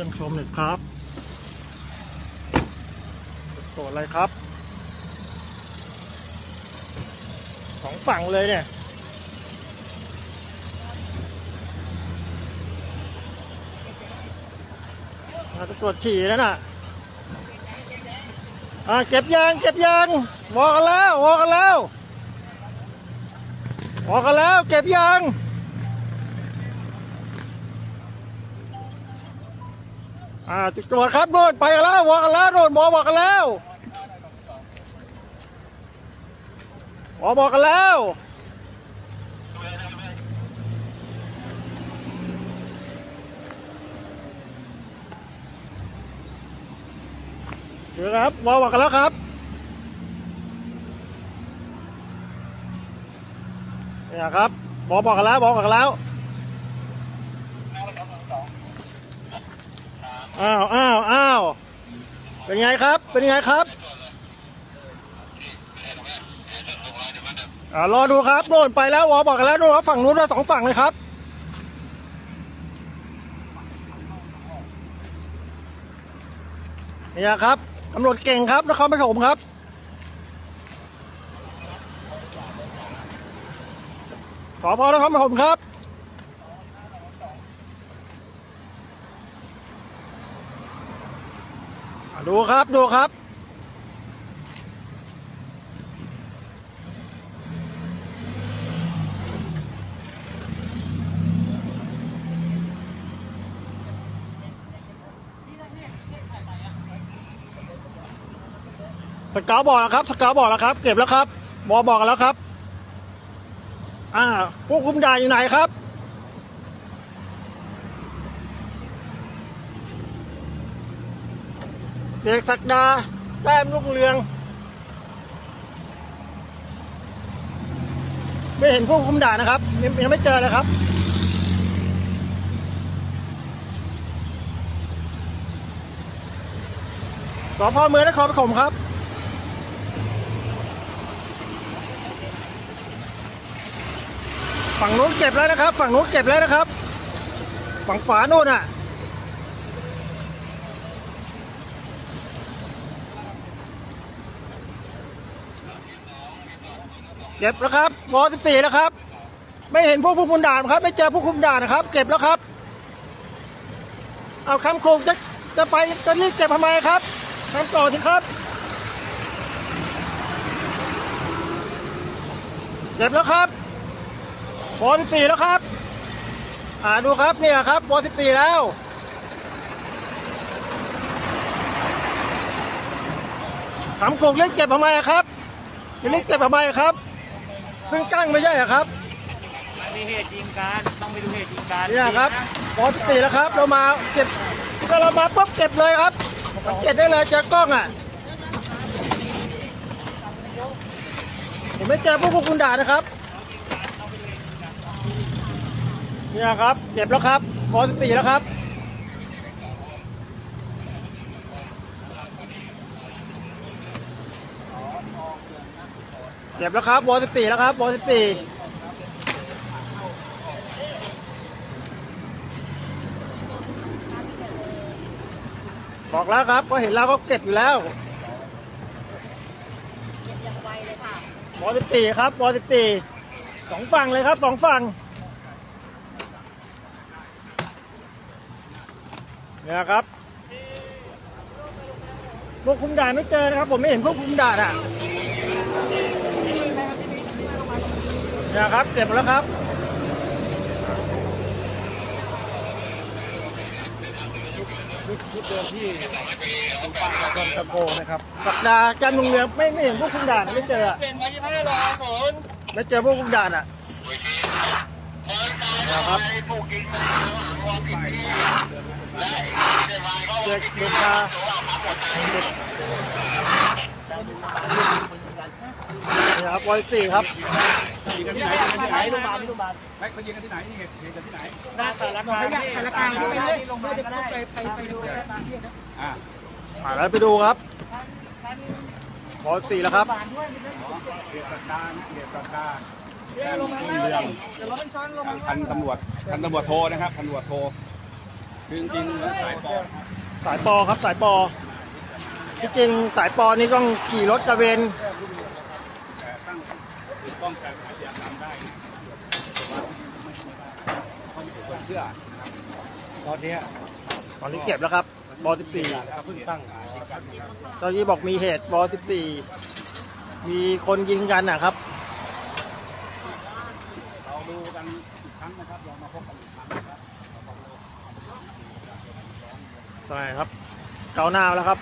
พื่อนชมหน่อยครับตัวอะไรครับ สองฝั่งเลยเนี่ยเราจะตรวจฉี่แล้วน่ะอ่าเก็บยางเก็บยางวอกันแล้ววอกันแล้ววอกันแล้ว เก็บยาง อ่าจุดตรวจครับโน่นไปกันแล้ววอกันแล้วโน่นหมอบอกกันแล้วหมอบอกกันแล้วเดี๋ยวครับหมอบอกกันแล้วครับเนี่ยครับหมอบอกกันแล้วหมอบอกกันแล้ว อ้าวอ้าวอ้าวเป็นไงครับ เป็นไงครับอ่ารอดูครับโน่นไปแล้วหมอบอกกันแล้วโน่นครับฝั่งนู้นด้วสองฝั่งเลยครับเนี่ยครับตำรวจเก่งครับนครปฐมครับสพนครปฐมครับ ดูครับดูครับ สกาวบอกแล้วครับ สกาวบอกแล้วครับ เก็บแล้วครับหมอบอกกันแล้วครับ อ่าผู้คุมด่าอยู่ไหนครับ เด็กศักดาแต้มลูกเรือง ไม่เห็นผู้คุมด่านนะครับ ยังไม่เจอเลยครับสพเมืองนครปฐมครับฝั่งนู้นเก็บแล้วนะครับ ฝั่งนู้นเก็บแล้วนะครับ ฝั่งขวานู่นน่ะ เก็บแล้วครับวอสิบสี่แล้วครับ ไม่เห็นพวกผู้คุมด่านครับ ไม่เจอผู้คุมด่านนะครับ เก็บแล้วครับ เอาคำโคงจะจะไปจะรีบเก็บทำไมครับคำต่อสิครับเก็บแล้วครับวอสิบสี่แล้วครับอ่าดูครับเนี่ยครับวอสิบสี่แล้วคำโคงเล่นเก็บทำไมครับจะเล่นเก็บทำไมครับ เพิ่งกั้งไม่ใช่เหรอครับมันมีเหตุยิงกันต้องไปดูเหตุยิงกันเนี่ยครับปอสี่แล้วครับ เรามาเก็บก็เรามาปุ๊บเก็บเลยครับสังเก็บได้เลยเจอกล้องอะผมไม่เจอพวกพวกคุณด่านะครับเนี่ยครับเก็บแล้วครับปอสี่แล้วครับ เก็บแล้วครับวอลสิบสี่แล้วครับวอลสิบสี่บอกแล้วครับก็เห็นแล้วก็เก็บอยู่แล้ววอลสิบสี่ครับวอลสิบสี่สองฝั่งเลยครับสองฝั่งเนี่ยครับพวกคุมด่านไม่เจอนะครับ ผมไม่เห็นพวกคุมด่านอะ นี่ยครับ เก็บแล้วครับ ชุดชุดเดิมที่ดูป้ายแล้วก็ตะโกนนะครับสัปดาห์จันทร์ลุงเรืองไม่ไม่เห็นพวกคุมด่านไม่เจออะเป็นไว้ที่ให้รอฝนไม่เจอพวกคุมด่านอะนะครับเด็กเด็กมาเด็ก นี่ครับวอยสี่ครับยิงกันที่ไหนยิงกันที่ไหนโรงพยาบาลที่โรงพยาบาลไม่เขายิงกันที่ไหนเหตุเหตุกันที่ไหนหน้าแต่ละกลางที่แต่ละกลางที่ไปเลยลงมาก็ได้ไปไปดูอ่าอ่าแล้วไปดูครับวอยสี่แล้วครับเหตุสักการเหตุสักการแต้มลงมารุ่งเรืองเดี๋ยวรถมันช้อนลงมาพันตำรวจพันตำรวจโทนะครับพันตำรวจโทคือจริงๆแล้วสายปอสายปอครับสายปอที่จริงสายปอนี่ต้องขี่รถตระเวนแต่ตั้ง ป้องกันอาชญากรรมได้เขามีคนเชื่อตอนเนี้ยตอนนี้เก็บแล้วครับบอ14เพิ่งตั้งตอนนี้บอกมีเหตุบอ14มีคนยิงกันนะครับ เราดูกันอีกครั้งนะครับเรามาพบกันอีกครั้งนะครับใช่ครับเกาหน้าแล้วครับ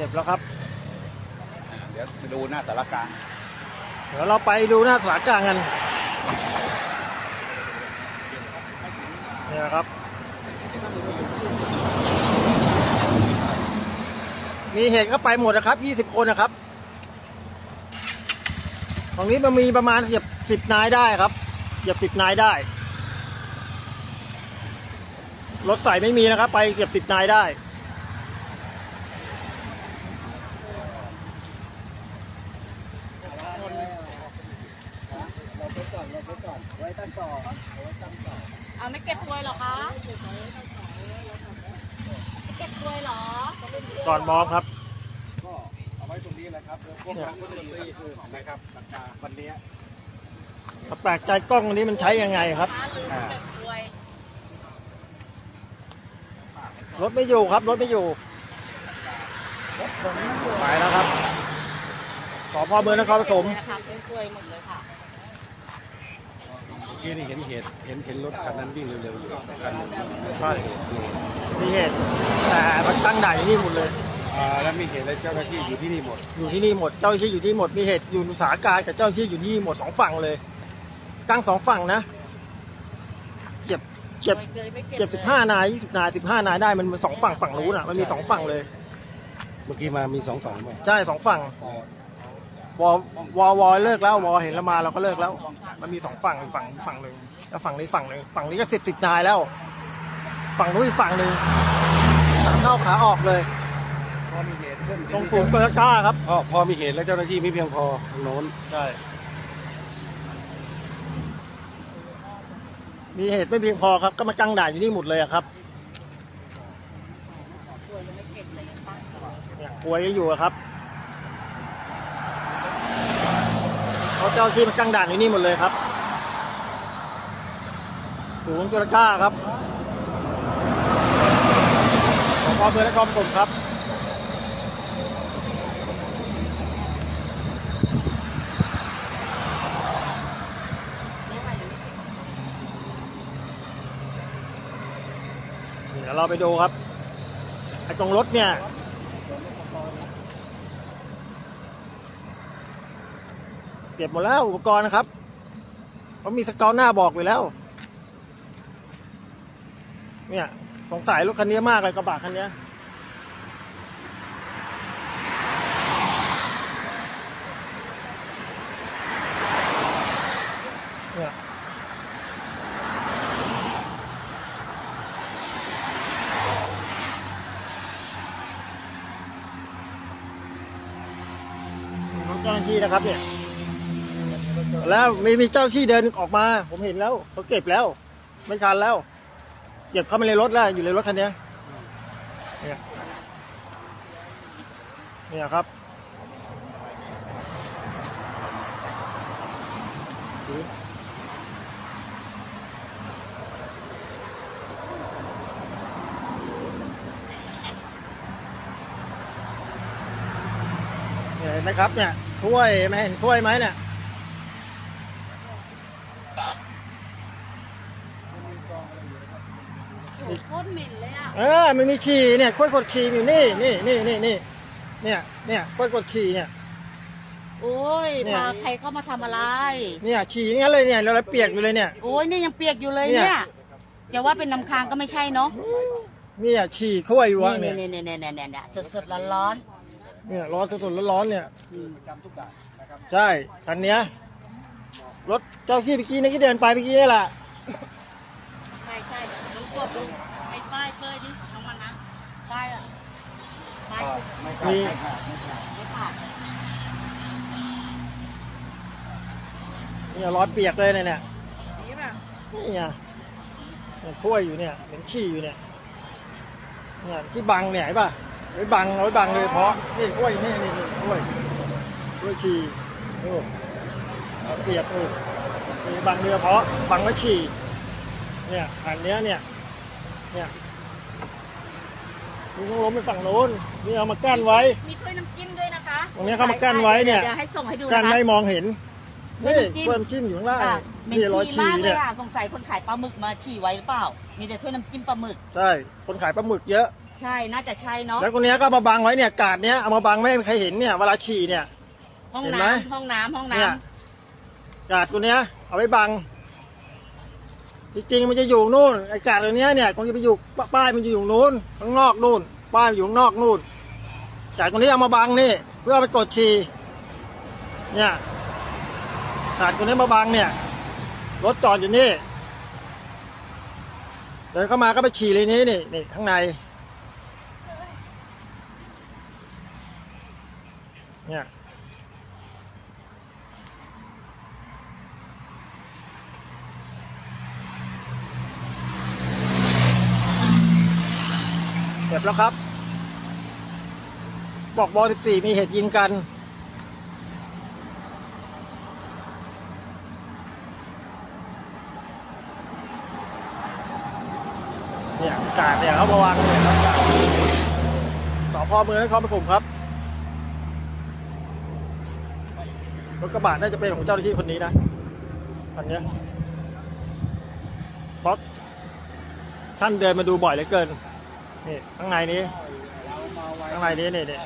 เก็บแล้วครับ เดี๋ยวไปดูหน้าสารกลางเดี๋ยวเราไปดูหน้าสถานการณ์กันนี่นะครับ มีเหตุก็ไปหมดนะครับ 20 คนนะครับตรงนี้มันมีประมาณเสียบสิบนายได้ครับเหยียบสิบนายได้ รถใส่ไม่มีนะครับ ไปเก็บสิบนายได้ เอาไม่เก็บถ้วยเหรอคะไม่เก็บถ้วยเหรอ ก่ อนมองครับ ก็เอาไว้ตรงนี้แหละครับพวกนักดนตรีนะครับราคาวันนี้แปลกใจกล้องอันนี้มันใช้ยังไงครับถ้าลืมเก็บถ้วยรถไม่อยู่ครับ รถไม่อยู่ไปแล้วครับสพเมืองนครปฐมนะคะเป็นถ้วยหมดเลยค่ะเมื่อกี้นี่เห็นเหตุเห็นเห็นรถคันนั้นวิ่งเร็วๆอยู่คันใช่มีเหตุแต่มันตั้งด่านอยู่นี่หมดเลย อ่าแล้วมีเหตุและเจ้าหน้าที่อยู่ที่นี่หมด อยู่ที่นี่หมดเจ้าหน้าที่อยู่ที่หมดมีเหตุอยู่อุตสาหการกับเจ้าหน้าที่อยู่ที่นี่หมดสองฝั่งเลยตั้งสองฝั่งนะเก็บเก็บเคยไม่เก็บสิบห้านายยี่สิบนายสิบห้านายได้มันสองฝั่งฝั่งนู้นอะมันมีสองฝั่งเลย เมื่อกี้มามีสองฝั่งป่ะใช่สองฝั่งวอวอวอเลิกแล้ววอเห็นแล้วมาเราก็เลิกแล้ว มันมีสองฝั่งฝั่งฝั่งหนึ่งแล้วฝั่งนี้ฝั่งหนึ่งฝั่งนี้ก็สิบสิบนายแล้ว ฝั่งนู้นอีกฝั่งหนึ่งขาเข้าขาออกเลยพ อมีเหตุขึ้นตรงศูนย์เปอร์ก้าครับพอพอมีเหตุและเจ้าหน้าที่ไม่เพียงพอทางโน้น ใช่ มีเหตุไม่เพียงพอครับ ก็มาตั้งด่านอยู่นี่หมดเลยอะครับถ้วยยังไม่เก็บเลยยังตั้งอยู่เนี่ยป่วยอยู่อะครับเขาเจ้าหน้าที่มาตั้งด่านอยู่นี่หมดเลยครับ ศูนย์จุลก้าครับสพเมืองนครปฐมครับ เราไปดูครับไอ้ตรงรถเนี่ยเก็บหมดแล้วอุปกรณ์นะครับเขามีสกอร์หน้าบอกอยู่แล้ว เนี่ยสงสัยรถคันนี้มากเลยกระบะคันนี้ เจ้าหน้าที่นะครับ เนี่ย แล้วมีมีเจ้าที่เดินออกมา ผมเห็นแล้วเขาเก็บแล้ว ไม่ทันแล้วเก็บเข้ามาในรถแล้วอยู่ในรถคันนี้เนี่ยเนี่ยครับเห็นไหมครับเนี่ยถ้วยไม่เห็นถ้วยไหมเนี่ยโอ้โหโคตรเหม็นเลยอะเออมันมีฉี่เนี่ยกล้วยกดฉี่อยู่นี่นี่นี่นี่นี่เนี่ยเนี่ยกล้วยกดฉี่เนี่ย โอ้ยเนี่ย พาใครเข้ามาทำอะไร เนี่ยฉี่งั้นเลยเนี่ยเราเปียกอยู่เลยเนี่ย โอ้ยเนี่ยยังเปียกอยู่เลยเนี่เนี่ย ยจะว่าเป็นน้ำค้างก็ไม่ใช่เนาะเนี่ยฉี่เข้าไปอยู่วะนี่เนี่ยนี่นี่นี่นี่นี่สดๆร้อน เนี่ยร้อนสดๆร้อนๆเนี่ยประจำทุกด่านนะครับใช่คันเนี้ยรถเจ้าที่เมื่อกี้นี่ที่เดินไปเมื่อกี้นี่แหละๆใช่ใช่ต้องกดดูไอ้ป้ายเป้ยดิน้องมันนะป้ายอะป้ายก็คือไม่กล้ามีไม่กล้าไม่กล้าไม่ขาดเนี่ยร้อนเปียกเลยเนี่ยเนี่ยนี่ป่ะนี่ไงเนี่ยถ้วยอยู่เนี่ยเหม็นขี้อยู่เนี่ยเนี่ยที่บังเนี่ยเห็นป่ะไว้บังเอาไว้บังเลยเพราะนี่ถ้วยนี่นี่นี่ถ้วยถ้วยฉี่ดูเอาเปียกดูนี่บังเรือเพราะบังไว้ฉี่เนี่ยอันเนี้ยเนี่ยเนี่ยนี่ต้องล้มไปฝั่งโน้นนี่เอามากั้นไว้ มีถ้วยน้ำจิ้มด้วยนะคะตรงเนี้ยเขามากั้นไว้เนี่ยเดี๋ยวให้ส่งให้ดูกั้นนะคะ ไม่ให้มองเห็นนี่น้ำจิ้มเพิ่มจิ้มอยู่ข้างล่างค่ะเหม็นนี่รอยฉี่ฉี่มากเลเนี่ยยอะสงสัยคนขายปลาหมึกมาฉี่ไว้หรือเปล่า มีแต่ถ้วยน้ำจิ้มปลาหมึก ใช่คนขายปลาหมึกเยอะ ใช่น่าจะใช่เนาะแล้วคนเนี้ยก็มาบังไว้เนี่ยกาดเนี้ยเอามาบังไม่ให้ใครเห็นเนี่ยเวลาฉี่เนี่ย ห้องเห็นไหม น้ำห้องน้ำห้องน้เนี่ยกาดตัวเนี้ย เอาไว้บังจริงๆมันจะอยู่นู่นไอ้กาดตัวเนี้ยเนี่ยคงจะไปอยู่ปป้ายมันจะอยู่นู้นข้างนอกนู่น ป้ายมันอยู่ข้างนอกนู่นกาดตัวนี้เอามาบังนี่ เพื่อเอาไปกดฉี่เนี่ยกาดตัวนี้มาบังเนี่ยรถจอดอยู่นี่เดินเข้ามาก็ไปฉี่เลยนี้นี่นี่ข้างใน เนี่ยเก็บแล้วครับ บอกบอ14 มีเหตุยิงกัน เนี่ยกาดเนี่ยเขามาวางเนี่ยครับสพเมืองนครปฐมครับ รถกระบะน่าจะเป็นของเจ้าหน้าที่คนนี้นะคันเนี้ยเพราะท่านเดินมาดูบ่อยเหลือเกิน นี่ข้างในนี้ ข้างในนี้นี่นี่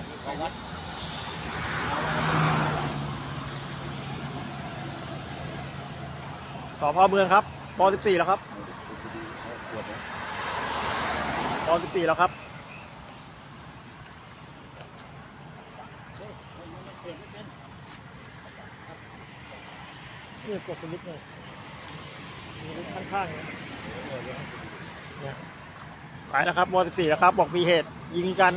สพเมืองครับป .14 แล้วครับป .14 แล้วครับ นี่กดสวิตช์เลยมีลิฟต์ข้างๆเนี่ยเนี่ยไปแล้วครับวอ14 แล้วครับ บอกมีเหตุยิงกัน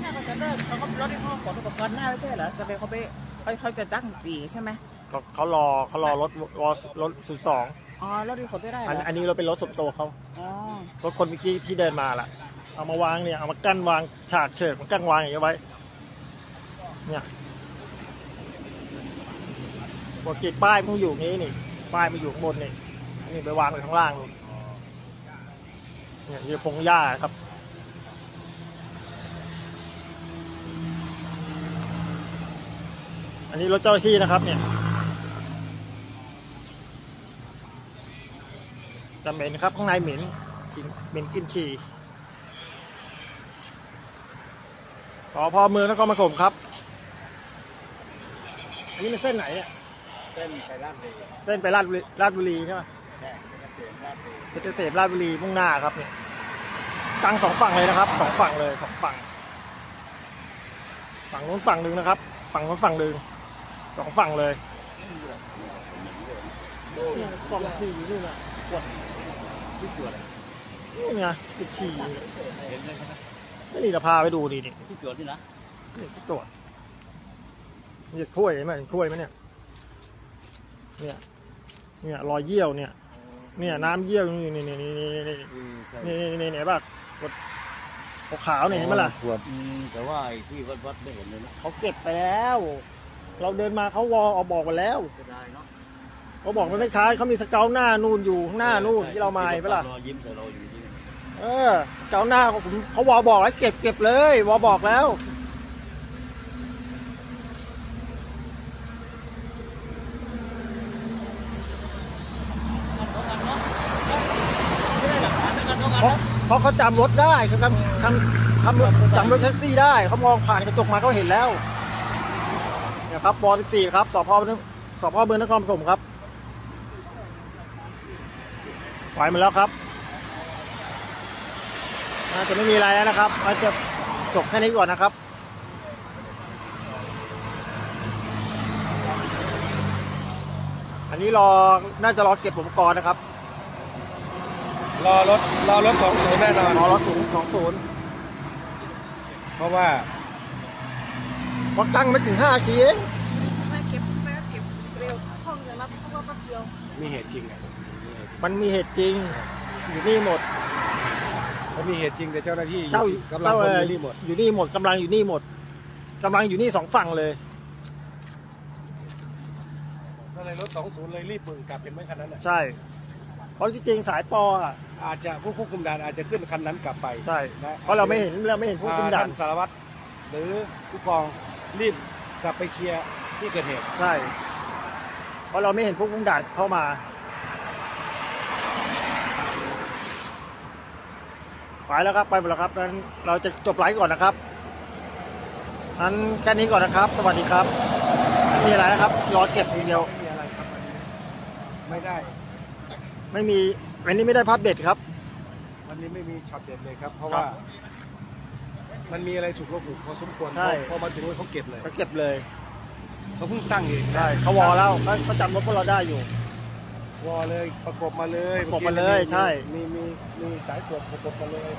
ถ้าเขาจะเลิกเขาก็รถที่เขาขออุปกรณ์หน้าไม่ใช่เหรอจะไปเขาไปเขาเขาจะตั้งปีใช่ไหมเขาเขารอเขารอรถรอรถศูนย์สองอ๋อรถที่เขาไม่ได้เหรอันออันนี้เราเป็นรถส่วนตัวเขาอ๋อรถคนเมื่อกี้ที่เดินมาล่ะ เอามาวางเนี่ยเอามากั้นวางฉากเฉิกมากั้นวางอย่างเงี้ยไว้ เนี่ย ปกติป้ายมันอยู่งี้นี่ ป้ายมันอยู่ข้างบนนี่นี่ไปวางไว้ข้างล่างนู่นเนี่ยอยู่พงหญ้าครับอันนี้รถเจ้าที่นะครับเนี่ยแต่เหม็นครับข้างในเหม็นจริงเหม็นกินฉี่สพเมืองนครปฐมครับ อันนี้เป็นเส้นไหนเนี่ย เส้นไปลาดเลยเส้นไปลาดบุรีลาดบุรีใช่ไหมแค่เปลี่ยนลาดเลยเพชรเกษมราชบุรีมุ่งหน้าครับเนี่ยตั้งสองฝั่งเลยนะครับสองฝั่งเลยสองฝั่ง ฝั่งนู้นฝั่งหนึ่งนะครับ ฝั่งนู้นฝั่งหนึ่งสองฝั่งเลยเนี่ยกล่องฉี่อยู่นี่นะขวดที่เกิดอะไรนี่ไงติดฉี่อยู่เนี่ยเห็นเลยใช่ไหมนี่เราพาไปดูดินี่ที่เกิดนี่นะนี่ที่ตรวจนี่ถ้วยเห็นไหมเห็นถ้วยไหมเนี่ย เนี่ย เนี่ยรอยเยี่ยวเนี่ย เนี่ยน้ำเยี่ยวนี่นี่นี่นี่นี่นี่อืมใช่นี่นี่นี่เห็นป่ะกดขาวๆเนี่ยเห็นไหมล่ะ ขวดอืมแต่ว่าไอ้ที่วัดวัดไม่เห็นเลยนะเขาเก็บไปแล้ว เราเดินมาเขาวอเอาบอกไปแล้วจะได้เนาะเขาบอกมันไม่ค้ายเขามีสเกลหน้านู่นอยู่ข้างหน้านู่นที่เรามาเห็นปะล่ะ รอยิ้มแต่เราอยู่ที่นี่เออสเกลหน้าของผมเขาวอบอกแล้วเก็บเก็บเลยวอบอกแล้ว เพราะเพราะเขาจำรถได้เขาทำทำทำจำรถแท็กซี่ได้เขามองผ่านกระจกมาเขาเห็นแล้วเนี่ยครับบอ14 ครับสพสพเมืองนครปฐมครับไปมาแล้วครับน่าจะไม่มีอะไรแล้วนะครับเราจะจบแค่นี้ก่อนนะครับอันนี้รอ น่าจะรอเก็บอุปกรณ์นะครับ รอรถรอรถสองศูนย์แน่นอน รอรถสูงสองศูนย์เพราะว่าเพราะตั้งไม่ถึงห้าทีเองไม่เก็บไปมีเหตุจริงอะมีเหตุมันมีเหตุจริง อยู่นี่หมดมันมีเหตุจริงแต่เจ้าหน้าที่อยู่เจ้าที่กำลังเจ้าพลเอ่ออยู่นี่หมด อยู่นี่หมดกำลังอยู่นี่หมดกำลังอยู่นี่สองฝั่งเลยก็เลยรถสองศูนย์เลยรีบมึงกลับเป็นไม่คันนั้นอะ ใช่ เพราะจริงๆสายปออะอาจจะผู้ควบคุมด่านอาจจะขึ้นคันนั้นกลับไปใช่นะเพราะเราไม่เห็นเราไม่เห็นผู้คุมด่านท่สารวัตรหรือผู้กองรีบกลับไปเคลียร์ที่เกิดเหตุใช่เพราะเราไม่เห็นผู้คุมด่านเข้ามาไปแล้วครับไปหมดแล้วครับนั้นเราจะจบไลฟ์ก่อนนะครับนั้นแค่นี้ก่อนนะครับ สวัสดีครับไม่มีอะไรนะครับรอเก็บทีเดียวไม่มีอะไรครับวันนี้ไม่ได้ ไม่มีอันนี้ไม่ได้ภาพเด็ดครับ วันนี้ไม่มีช็อตเด็ดเลยครับ เพราะครับว่า มันมีอะไรสุกโลกุพอสมควรใช่พอพอมาถึงเขาเก็บเลยก็เก็บเลยเขาเพิ่งตั้งเองใช่เขาวอแล้วเขาเขาจำรถพวกเราได้อยู่ วอเลยประกบมาเลยประกบมาเลยใช่ มีมีมีสายตรวจประกบมาเลย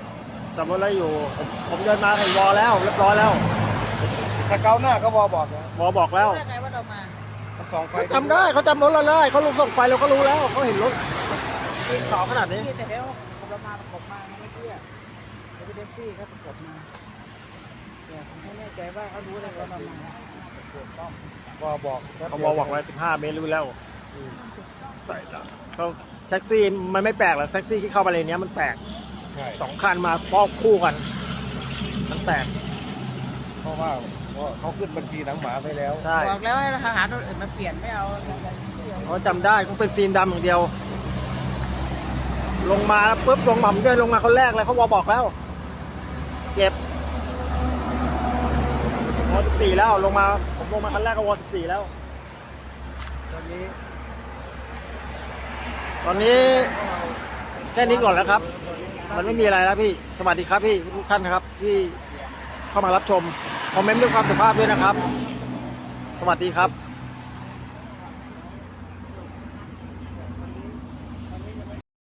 จำรถได้อยู่ ผมผมเดินมาเห็นวอแล้วเรียบร้อยแล้วสเกาหน้าก็วอบอกนะวอบอกแล้วได้ไงว่าเรามาทั้ง สองไฟเขาจำได้เขาจำรถเราเลยเขาลงส่งไปเราก็รู้แล้วเขาเห็นรถปีนเขาขนาดนี้ที่แต่แล้วเรามาประกบมาเมื่อกี้อะเขาเป็นแท็กซี่เขาประกบมาแต่ผมไม่แน่ใจว่าเขารู้เลยว่าเรามาวอบอกเขาวอบอกไว้15เมตรรู้แล้วใส่แล้วเขาแท็กซี่มันไม่แปลกหรอกแท็กซี่ที่เข้ามาเลนเนี้ยมันแปลกใช่สองคันมาป้อคู่กัน มันแปลกเพราะว่าเพ ราะเขาขึ้นบัญชีหนังหมาไปแล้วใช่บอกแล้วให้ทหารตัวอื่นมาเปลี่ยนไม่เอาเขาจำได้เขาเป็นฟิล์มดำอย่างเดียว ลงมาปุ๊บลงมาผมเดินลงมาคนแรกเลยเขาวอบอกแล้วเก็บวอ14แล้วลงมาผมลงมาคันแรกก็วอ14แล้ว ตอนนี้ ตอนนี้แค่นี้ก่อนแล้วครับ มันไม่มีอะไรแล้วพี่ สวัสดีครับพี่ทุกท่านนะครับที่ เข้ามารับชมคอมเมนต์ด้วยความสุภาพด้วยนะครับ สวัสดีครับ